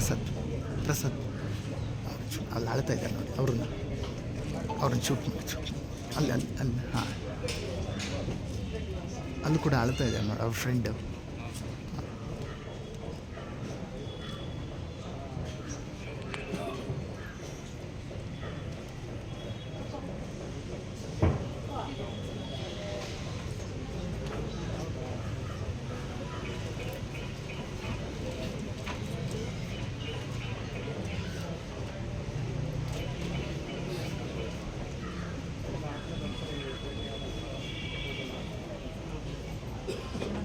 ಪ್ರಸಾದ್ ಪ್ರಸಾದ್. ಅಲ್ಲಿ ಅಳ್ತಾ ಇದ್ದಾರೆ ನೋಡಿ, ಅವ್ರನ್ನ. ಅವ್ರನ್ನ ಶೂಟ್ ಮಾಡಿ ಅಲ್ಲಿ ಅಲ್ಲಿ ಅಲ್ಲಿ, ಹಾಂ. ಅಲ್ಲಿ ಕೂಡ ಅಳ್ತಾ ಇದ್ದಾರೆ ನೋಡಿ, ಅವ್ರ ಫ್ರೆಂಡು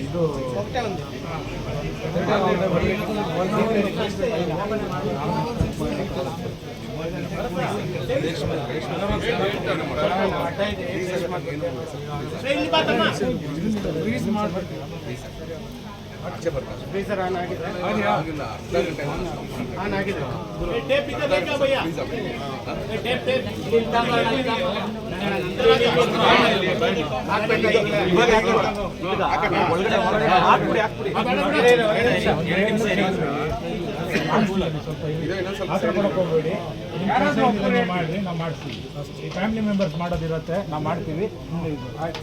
ಇದು ಸರ್ ಆನ್ ಆಗಿದೆ ಆಗಿಲ್ಲ ಅರ್ಧ ಗಂಟೆ ಆನ್ ಆಗಿದೆ ಟೇಪ್ ಬೇಕಾ ಭಯ್ಯ ಟೇಪ್ ಟೇಪ್ ಮಾಡಿ ನಾವು ಮಾಡ್ತೀವಿ ಫ್ಯಾಮಿಲಿ ಮೆಂಬರ್ಸ್ ಮಾಡೋದಿರುತ್ತೆ ನಾವು ಮಾಡ್ತೀವಿ ಆಯ್ತು